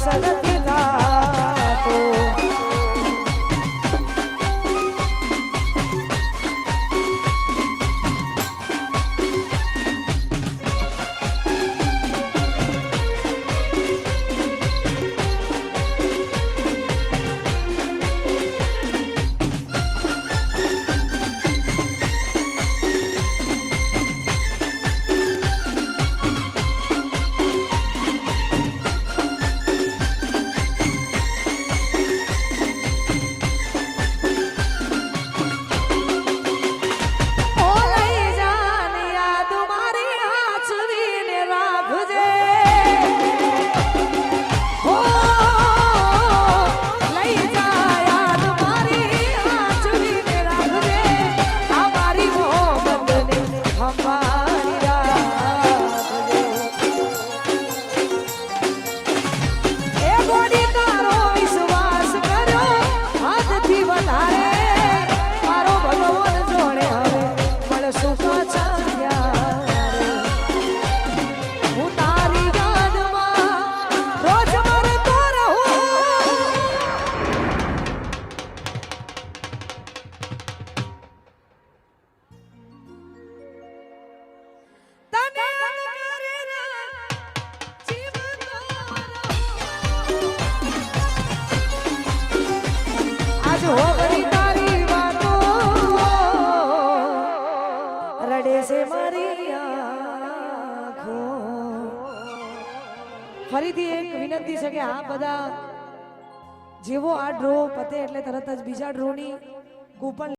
સદથી my ફરીથી એક વિનંતી છે કે આ બધા જેવો આ ડ્રો પતે એટલે તરત જ બીજા ડ્રોની કૂપન